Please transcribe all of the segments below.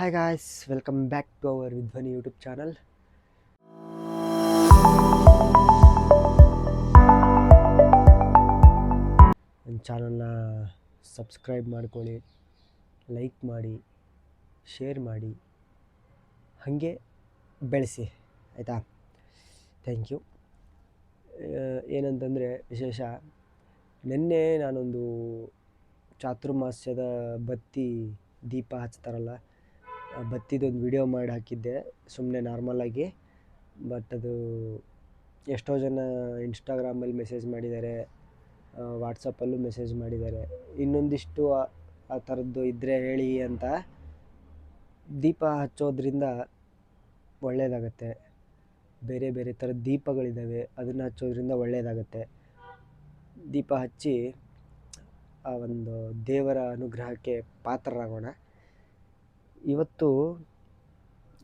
Hi guys welcome back to our Vidhwani YouTube channel ನನ್ನ ಚಾನಲ್ನ subscribe ಮಾಡ್ಕೊಳ್ಳಿ like ಮಾಡಿ ಶೇರ್ ಮಾಡಿ, ಹಾಗೆ ಬೆಳೆಸಿ, ಆಯಿತಾ? ಥ್ಯಾಂಕ್ ಯು ಏನಂತಂದರೆ ವಿಶೇಷ, ನಿನ್ನೆ ನಾನೊಂದು ಚಾತುರ್ಮಾಸ್ಯದ ಬತ್ತಿ ದೀಪ ಹಚ್ತಾರಲ್ಲ ಬತ್ತಿದೊಂದು ವಿಡಿಯೋ ಮಾಡಿ ಹಾಕಿದ್ದೆ. ಸುಮ್ಮನೆ ನಾರ್ಮಲಾಗಿ ಬಟ್ ಅದು ಎಷ್ಟೋ ಜನ ಇನ್ಸ್ಟಾಗ್ರಾಮಲ್ಲಿ ಮೆಸೇಜ್ ಮಾಡಿದ್ದಾರೆ. ವಾಟ್ಸಪ್ಪಲ್ಲೂ ಮೆಸೇಜ್ ಮಾಡಿದ್ದಾರೆ. ಇನ್ನೊಂದಿಷ್ಟು ಆ- ಥರದ್ದು ಇದ್ದರೆ ಹೇಳಿ ಅಂತ ದೀಪ ಹಚ್ಚೋದ್ರಿಂದ ಒಳ್ಳೆಯದಾಗತ್ತೆ ಬೇರೆ ಬೇರೆ ಥರದ ದೀಪಗಳಿದ್ದಾವೆ ಅದನ್ನು ಹಚ್ಚೋದ್ರಿಂದ ಒಳ್ಳೆಯದಾಗತ್ತೆ ದೀಪ ಹಚ್ಚಿ ಆ ಒಂದು ದೇವರ ಅನುಗ್ರಹಕ್ಕೆ ಪಾತ್ರರಾಗೋಣ. ಇವತ್ತು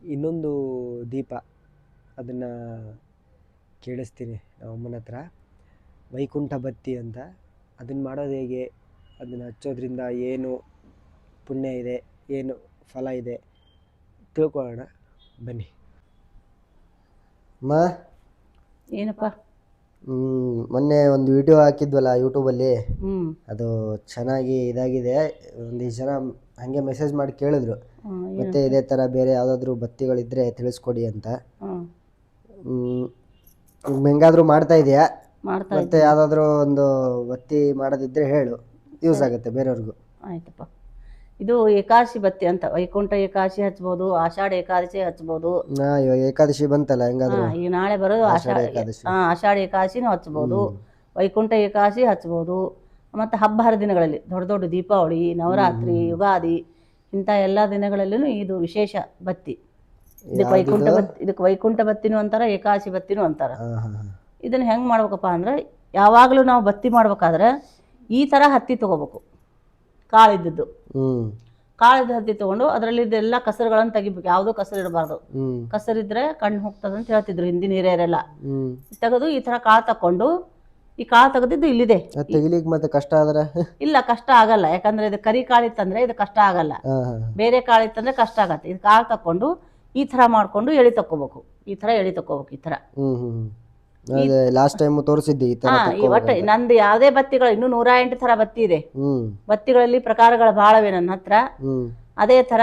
ಇನ್ನೊಂದು ದೀಪ ಅದನ್ನು ಕೇಳಿಸ್ತೀನಿ ನಮ್ಮ ಅಮ್ಮನ ಹತ್ರ. ವೈಕುಂಠ ಬತ್ತಿ ಅಂತ. ಅದನ್ನು ಮಾಡೋದು ಹೇಗೆ? ಅದನ್ನು ಹಚ್ಚೋದ್ರಿಂದ ಏನು ಪುಣ್ಯ ಇದೆ? ಏನು ಫಲ ಇದೆ? ತಿಳ್ಕೊಳ್ಳೋಣ. ಬನ್ನಿ. ಮಾ? ಏನಪ್ಪ? ಮೊನ್ನೆ ಒಂದು ವಿಡಿಯೋ ಹಾಕಿದ್ವಲ್ಲ ಯೂಟ್ಯೂಬಲ್ಲಿ ಹ್ಮ್. ಅದು ಚೆನ್ನಾಗಿ ಇದಾಗಿದೆ. ಒಂದಿಷ್ಟು ಜನ ಹಂಗೆ ಮೆಸೇಜ್ ಮಾಡಿ ಕೇಳಿದ್ರು. ಮತ್ತೆ ಇದೇ ಥರ ಬೇರೆ ಯಾವುದಾದ್ರೂ ಬತ್ತಿಗಳಿದ್ರೆ ತಿಳಿಸ್ಕೊಡಿ ಅಂತ. ಹ್ಮ್. ಹೆಂಗಾದ್ರೂ ಮಾಡ್ತಾ ಇದೆಯಾ? ಮಾಡ್ತಾ ಮತ್ತೆ ಯಾವುದಾದ್ರೂ ಒಂದು ಬತ್ತಿ ಮಾಡೋದಿದ್ರೆ ಹೇಳು. ಯೂಸ್ ಆಗುತ್ತೆ ಬೇರೆಯವ್ರಿಗೂ. ಆಯ್ತಪ್ಪ. ಇದು ಏಕಾದಶಿ ಬತ್ತಿ ಅಂತ ವೈಕುಂಠ ಏಕಾದಶಿ ಹಚ್ಬೋದು ಆಷಾಢ ಏಕಾದಶಿ ಹಚ್ಬೋದು. ಇವಾಗ ಏಕಾದಶಿ ಬಂತಲ್ಲ ಹೆಂಗಾದ್ರೂ? ಹಾ, ಈಗ ನಾಳೆ ಬರೋದು ಆಷಾಢ ಏಕಾದಶಿ. ಹಾ ಆಷಾಢ ಏಕಾದಶಿನೂ ಹಚ್ಬೋದು ವೈಕುಂಠ ಏಕಾದಶಿ ಹಚ್ಬೋದು ಮತ್ತೆ ಹಬ್ಬ ಹರಿದಿನಗಳಲ್ಲಿ ದೊಡ್ಡ ದೊಡ್ಡ ದೀಪಾವಳಿ ನವರಾತ್ರಿ ಯುಗಾದಿ ಇಂಥ ಎಲ್ಲ ದಿನಗಳಲ್ಲೂ ಇದು ವಿಶೇಷ ಬತ್ತಿ. ಇದಕ್ಕೆ ವೈಕುಂಠ ಬತ್ತಿ ಇದಕ್ಕೆ ವೈಕುಂಠ ಬತ್ತಿನೂ ಅಂತಾರ ಏಕಾದಶಿ ಬತ್ತಿನೂ ಅಂತಾರ. ಹಾಂ ಹಾಂ ಹಾಂ. ಇದನ್ನ ಹೆಂಗೆ ಮಾಡ್ಬೇಕಪ್ಪ ಅಂದ್ರೆ ಯಾವಾಗಲೂ ನಾವು ಬತ್ತಿ ಮಾಡ್ಬೇಕಾದ್ರೆ ಈ ಥರ ಹತ್ತಿ ತಗೋಬೇಕು. ಕಾಳಿದ್ದದ್ದು. ಕಾಳಿದ ಹತ್ತಿ ತಗೊಂಡು ಅದರಲ್ಲಿದ್ದೆಲ್ಲ ಕಸರುಗಳನ್ನು ತೆಗಿಬೇಕು. ಯಾವುದೂ ಕಸರು ಇರಬಾರ್ದು. ಕಸರಿದ್ರೆ ಕಣ್ಣು ಹೋಗ್ತದೆ ಅಂತ ಹೇಳ್ತಿದ್ರು ಹಿಂದಿನ ಹಿರಿಯರೆಲ್ಲ. ತೆಗೆದು ಈ ತರ ಕಾಳು ತಕೊಂಡು ಈ ಕಾಳು ತೆಗೆದಿದ್ದು ಇಲ್ಲಿದೆ. ತೆಗಿಲಿಕ್ಕೆ ಮತ್ತೆ ಕಷ್ಟ ಆದ್ರೆ? ಇಲ್ಲ ಕಷ್ಟ ಆಗಲ್ಲ. ಯಾಕಂದ್ರೆ ಇದು ಕರಿ ಕಾಳಿತ್ತಂದ್ರೆ ಇದು ಕಷ್ಟ ಆಗಲ್ಲ. ಬೇರೆ ಕಾಳು ಬೇರೆ ಕಾಳಿತ್ತಂದ್ರೆ ಕಷ್ಟ ಆಗತ್ತೆ. ಇದು ಕಾಳು ತಕೊಂಡು ಈ ತರ ಮಾಡ್ಕೊಂಡು ಎಳಿ ತಕೋಬೇಕು ಈ ತರ ಎಳಿ ತಕೋಬೇಕು ಈ ತರ. ಲಾಸ್ಟ್ ಟೈಮ್ ತೋರಿಸಿದ್ದೆ ಈ ತರ ಹಾ ಈ ಒಟ್ಟು ನಂದು ಯಾವುದೇ ಬತ್ತಿಗಳು ಇನ್ನು ನೂರ ಎಂಟು ತರ ಬತ್ತಿ ಇದೆ. ಬತ್ತಿಗಳಲ್ಲಿ ಪ್ರಕಾರಗಳು ಬಹಳವೇ ನನ್ನ ಹತ್ರ. ಅದೇ ತರ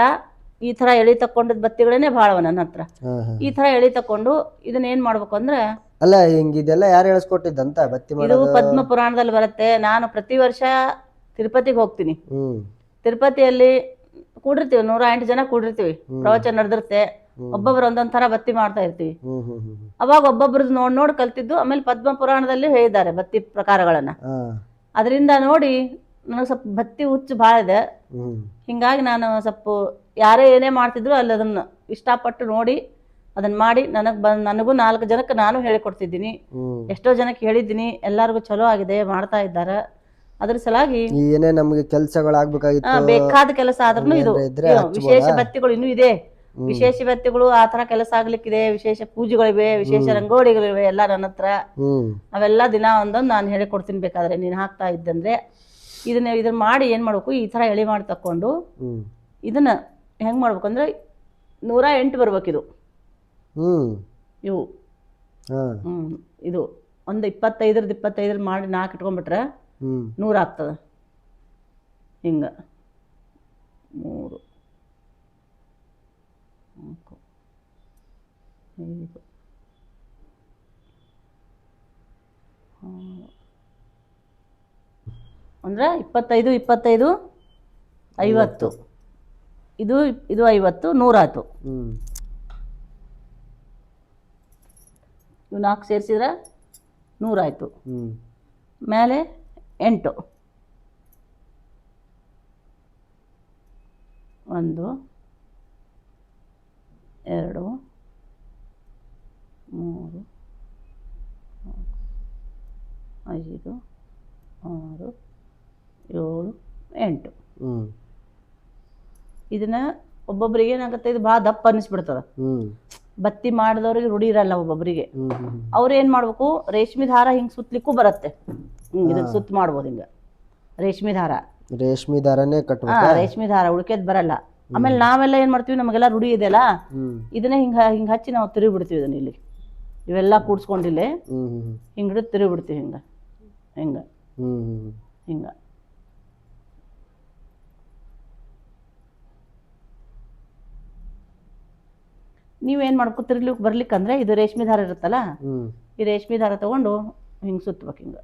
ಈ ತರ ಎಳಿ ತಕ್ಕೊಂಡದ್ ಬತ್ತಿಗಳೇನೆ ಬಹಳವ ನನ್ನ ಹತ್ರ. ಹಾಂ ಹಾಂ. ಈ ತರ ಎಳಿ ತಕೊಂಡು ಇದನ್ನ ಏನ್ ಮಾಡ್ಬೇಕು ಅಂದ್ರೆ ಅಲ್ಲ ಹಿಂಗ ಇದೆಲ್ಲ ಯಾರು ಹೇಳಿಸ್ಕೊಟ್ಟಿದ್ದಂತ ಬತ್ತಿ ಇದು ಮಾಡೋದು? ಪದ್ಮ ಪುರಾಣದಲ್ಲಿ ಬರುತ್ತೆ. ನಾನು ಪ್ರತಿ ವರ್ಷ ತಿರುಪತಿಗೆ ಹೋಗ್ತೀನಿ. ಹ್ಮ್. ತಿರುಪತಿಯಲ್ಲಿ ಕೂಡಿರ್ತೀವಿ ನೂರ ಎಂಟು ಜನ ಕೂಡಿರ್ತೀವಿ. ಪ್ರವಚನ ನಡೆದಿರುತ್ತೆ. ಒಬ್ಬೊಬ್ರು ಒಂದೊಂದ್ ತರ ಬತ್ತಿ ಮಾಡ್ತಾ ಇರ್ತೀವಿ. ಅವಾಗ ಒಬ್ಬೊಬ್ರದ್ದು ನೋಡ್ ನೋಡ್ ಕಲ್ತಿದ್ದು ಆಮೇಲೆ ಪದ್ಮ ಪುರಾಣದಲ್ಲಿ ಹೇಳಿದ್ದಾರೆ ಬತ್ತಿ ಪ್ರಕಾರಗಳನ್ನ. ಅದರಿಂದ ನೋಡಿ ನನಗೆ ಸ್ವಲ್ಪ ಬತ್ತಿ ಹುಚ್ಚು ಭಾಳ ಇದೆ. ಹಿಂಗಾಗಿ ನಾನು ಸ್ವಲ್ಪ ಯಾರೇ ಏನೇ ಮಾಡ್ತಿದ್ರು ಅಲ್ಲಿ ಅದನ್ನ ಇಷ್ಟಪಟ್ಟು ನೋಡಿ ಅದನ್ನ ಮಾಡಿ ನನಗೆ ಬಂದ್ ನನಗೂ ನಾಲ್ಕು ಜನಕ್ಕೆ ನಾನು ಹೇಳಿಕೊಡ್ತಿದ್ದೀನಿ. ಎಷ್ಟೋ ಜನಕ್ಕೆ ಹೇಳಿದ್ದೀನಿ ಎಲ್ಲರಿಗೂ ಚಲೋ ಆಗಿದೆ ಮಾಡ್ತಾ ಇದ್ದಾರೆ. ಅದ್ರ ಸಲಾಗಿ ಏನೇ ನಮ್ಗೆ ಕೆಲ್ಸಗಳಾಗ್ಬೇಕಾಗಿತ್ತು ಬೇಕಾದ ಕೆಲಸ ಆದ್ರೂ ಇದು? ವಿಶೇಷ ಬತ್ತಿಗಳು ಇನ್ನೂ ಇದೆ. ವಿಶೇಷ ವ್ಯಕ್ತಿಗಳು ಆ ತರ ಕೆಲಸ ಆಗ್ಲಿಕ್ಕಿದೆ ವಿಶೇಷ ಪೂಜೆಗಳಿವೆ ವಿಶೇಷ ರಂಗೋಲಿಗಳಿವೆ ಎಲ್ಲ ನನ್ನ ಹತ್ರ. ಅವೆಲ್ಲ ದಿನ ಒಂದೊಂದು ನಾನು ಹೇಳಿಕೊಡ್ತೀನಿ ಬೇಕಾದ್ರೆ ನೀನು ಹಾಕ್ತಾ ಇದ್ದಂದ್ರೆ ಇದನ್ನ ಇದನ್ನ ಮಾಡಿ ಏನ್ ಮಾಡ್ಬೇಕು ಈ ತರ ಎಳೆ ಮಾಡಿ ತಕೊಂಡು ಇದನ್ನ ಹೆಂಗ್ ಮಾಡ್ಬೇಕು ಅಂದ್ರೆ ನೂರ ಎಂಟು ಬರ್ಬೇಕಿದು ಹ್ಮ್. ಇವು. ಹ್ಮ್. ಇದು ಒಂದು ಇಪ್ಪತ್ತೈದ್ರದ್ದು ಇಪ್ಪತ್ತೈದ್ರ ಮಾಡಿ ನಾಲ್ಕು ಇಟ್ಕೊಂಡ್ಬಿಟ್ರೆ ನೂರ ಆಗ್ತದ. ಹಿಂಗೆ. ಮೂರು ನಾಲ್ಕು ಐದು. ಅಂದ್ರೆ ಇಪ್ಪತ್ತೈದು ಇಪ್ಪತ್ತೈದು ಐವತ್ತು. ಇದು ಇದು ಐವತ್ತು ನೂರಾಯ್ತು ಹ್ಮ್. ಇವು ನಾಲ್ಕು ಸೇರಿಸಿದ್ರೆ ನೂರಾಯ್ತು. ಹ್ಮ್. ಮೇಲೆ ಎಂಟು. ಒಂದು ಎರಡು ಮೂರು ಐದು ಆರು ಏಳು ಎಂಟು. ಇದನ್ನ ಒಬ್ಬೊಬ್ಬರಿಗೆ ಏನಾಗುತ್ತೆ? ಇದು ಭಾಳ ದಪ್ಪ ಅನ್ನಿಸ್ಬಿಡ್ತದ ಬತ್ತಿ ಮಾಡಿದವ್ರಿಗೆ ರೂಢಿ ಇರಲ್ಲ ಒಬ್ಬೊಬ್ಬರಿಗೆ ಅವ್ರೇನ್ ಅವ್ರು ಏನು ಮಾಡ್ಬೇಕು? ರೇಷ್ಮೆ ದಾರ ಹಿಂಗ್ ಸುತ್ತಲಿಕ್ಕೂ ಬರುತ್ತೆ. ಇದನ್ನ ಸುತ್ತ ಮಾಡ್ಬೋದು ಹಿಂಗ. ರೇಷ್ಮೆ ದಾರ. ರೇಷ್ಮೆ ದಾರನೇ ಕಟ್ಟ ರೇಷ್ಮೆ ದಾರ ಉಳ್ಕೆದ್ ಬರಲ್ಲ. ಆಮೇಲೆ ನಾವೆಲ್ಲ ಏನ್ ಮಾಡ್ತೀವಿ? ನಮಗೆಲ್ಲ ರೂಢಿ ಇದೆಯಲ್ಲ ಇದನ್ನೇ ಹಿಂಗ ಹಿಂಗ ಹಚ್ಚಿ ನಾವು ತಿರುಗಿ ಬಿಡ್ತೀವಿ ಇದನ್ನ ಇಲ್ಲಿ ಇವೆಲ್ಲ ಕೂಡ್ಸ್ಕೊಂಡಿಲ್ಲೇ ಹಿಂಗ ಹಿಡಿದು ತಿರುಗಿ ಬಿಡ್ತೀವಿ ಹಿಂಗ. ಹಿಂಗೆ. ಹಿಂಗ ನೀವ್ ಹಿಂಗೆ. ನೀವೇನು ಮಾಡ್ಕೊ ಅಂದ್ರೆ ಬರ್ಲಿಕ್ಕಂದ್ರೆ ಇದು ರೇಷ್ಮೆ ದಾರ ಇರುತ್ತಲ್ಲ? ಈ ರೇಷ್ಮೆ ದಾರ ತಗೊಂಡು ಹಿಂಗ ಸುತ್ತಬೇಕು ಹಿಂಗ.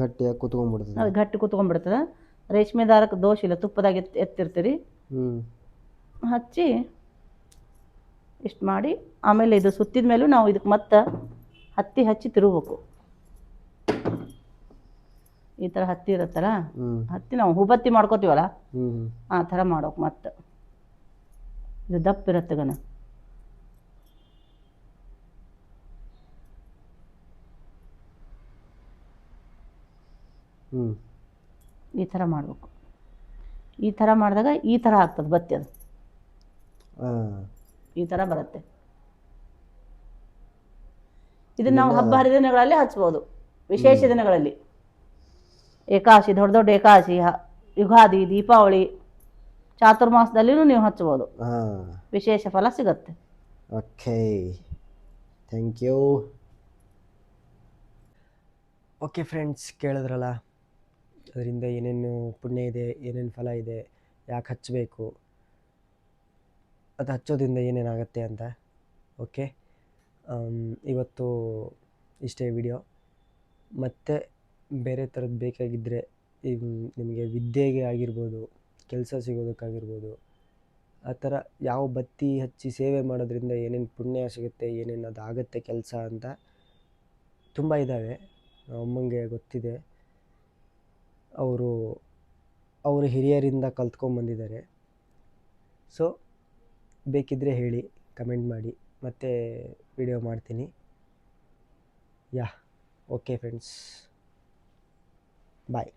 ಗಟ್ಟಿಯಾಗಿ ಕುತ್ಕೊಂಡ್ಬಿಡ್ತದೆ. ಅದು ಗಟ್ಟಿ ಕುತ್ಕೊಂಡ್ಬಿಡ್ತದೆ. ರೇಷ್ಮೆ ದಾರಕ್ಕೆ ದೋಷ ಇಲ್ಲ ತುಪ್ಪದಾಗ ಎತ್ ಎತ್ತಿರ್ತೀರಿ. ಹ್ಞೂ ಹಚ್ಚಿ ಇಷ್ಟು ಮಾಡಿ ಆಮೇಲೆ ಇದು ಸುತ್ತಿದ ಮೇಲೂ ನಾವು ಇದಕ್ಕೆ ಮತ್ತೆ ಹತ್ತಿ ಹಚ್ಚಿ ತಿರುಗಬೇಕು. ಈ ಥರ ಹತ್ತಿ ಇರುತ್ತಲ್ಲ? ಹತ್ತಿ ನಾವು ಹುಬತ್ತಿ ಮಾಡ್ಕೋತೀವಲ್ಲ? ಆ ಥರ ಮಾಡೋಕೆ ಮತ್ತೆ. ಇದು ದಪ್ಪ ಇರುತ್ತೆ ಗನ. ಹ್ಞೂ ಈ ಥರ ಮಾಡಬೇಕು. ಈ ಥರ ಮಾಡಿದಾಗ ಈ ಥರ ಆಗ್ತದೆ ಬತ್ತಿ ಅದು. ಈ ಥರ ಬರುತ್ತೆ. ಇದನ್ನ ನಾವು ಹಬ್ಬ ಹರಿದಿನಗಳಲ್ಲಿ ಹಚ್ಬೋದು ವಿಶೇಷ ದಿನಗಳಲ್ಲಿ. ಏಕಾದಶಿ ದೊಡ್ಡ ದೊಡ್ಡ ಏಕಾದಶಿ ಯುಗಾದಿ ದೀಪಾವಳಿ ಚಾತುರ್ಮಾಸದಲ್ಲಿನೂ ನೀವು ಹಚ್ಬೋದು. ಹಾಂ. ವಿಶೇಷ ಫಲ ಸಿಗುತ್ತೆ. Okay. Thank you. Okay friends ಕೇಳಿದ್ರಲ್ಲ? ಅದರಿಂದ ಏನೇನು ಪುಣ್ಯ ಇದೆ ಏನೇನು ಫಲ ಇದೆ ಯಾಕೆ ಹಚ್ಚಬೇಕು ಅದು ಹಚ್ಚೋದ್ರಿಂದ ಏನೇನಾಗುತ್ತೆ ಅಂತ. ಓಕೆ? ಇವತ್ತು ಇಷ್ಟೇ ವಿಡಿಯೋ. ಮತ್ತು ಬೇರೆ ಥರದ್ದು ಬೇಕಾಗಿದ್ದರೆ ನಿಮಗೆ ವಿದ್ಯೆಗೆ ಆಗಿರ್ಬೋದು, ಕೆಲಸ ಸಿಗೋದಕ್ಕಾಗಿರ್ಬೋದು, ಆ ಥರ ಯಾವ ಬತ್ತಿ ಹಚ್ಚಿ ಸೇವೆ ಮಾಡೋದ್ರಿಂದ ಏನೇನು ಪುಣ್ಯ ಸಿಗುತ್ತೆ, ಏನೇನು ಅದು ಆಗುತ್ತೆ ಕೆಲಸ ಅಂತ ತುಂಬ ಇದ್ದಾವೆ ಅಮ್ಮಂಗೆ ಗೊತ್ತಿದೆ. ಅವರು ಅವರು ಹಿರಿಯರಿಂದ ಕಲ್ತ್ಕೊಂಬಂದಿದ್ದಾರೆ ಸೊ ಬೇಕಿದ್ದರೆ ಹೇಳಿ ಕಮೆಂಟ್ ಮಾಡಿ ಮತ್ತೆ ವಿಡಿಯೋ ಮಾಡ್ತೀನಿ. ಯಾ ಓಕೆ ಫ್ರೆಂಡ್ಸ್ ಬಾಯ್